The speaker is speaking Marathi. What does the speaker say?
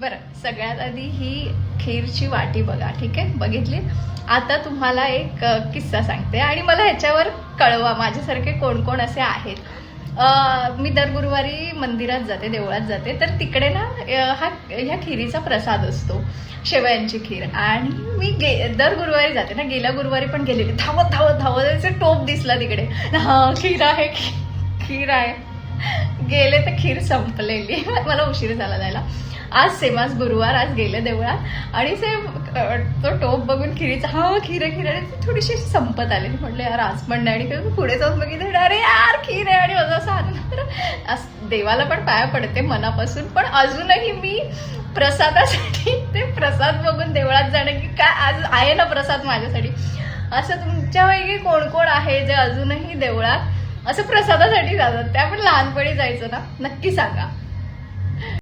बरं सगळ्यात आधी ही खीरची वाटी बघा ठीक आहे? बघितली? आता तुम्हाला एक किस्सा सांगते आणि मला ह्याच्यावर कळवा माझ्यासारखे कोण कोण असे आहेत. मी दर गुरुवारी मंदिरात जाते देवळात जाते तर तिकडे ना हा ह्या खिरीचा प्रसाद असतो शेवयांची खीर. आणि मी गे दर गुरुवारी जाते ना गेल्या गुरुवारी पण गेलेली. धावत धावत धावत टोप दिसला तिकडे. हा खीर आहे खीर आहे. गेले तर खीर संपलेली. मला उशीर झाला जायला. आज सेम आज गुरुवार आज गेले देवळात. आणि सेम तो टोप बघून खिरीचा हा खीर आहे खीर. आणि ती थोडीशी संपत आली. म्हटलं यार आज पण नाही. आणि पुढे जाऊन बघितलं. अरे यार खीर आहे. आणि माझं असं आलं. तर देवाला पण पाया पडते मनापासून. पण अजूनही मी प्रसादासाठी ते प्रसाद बघून देवळात जाणं की काय आज आहे ना प्रसाद माझ्यासाठी. असं तुमच्यापैकी कोण कोण आहे जे अजूनही देवळात असं प्रसादासाठी जातात. ते आपण लहानपणी जायचं ना? नक्की सांगा.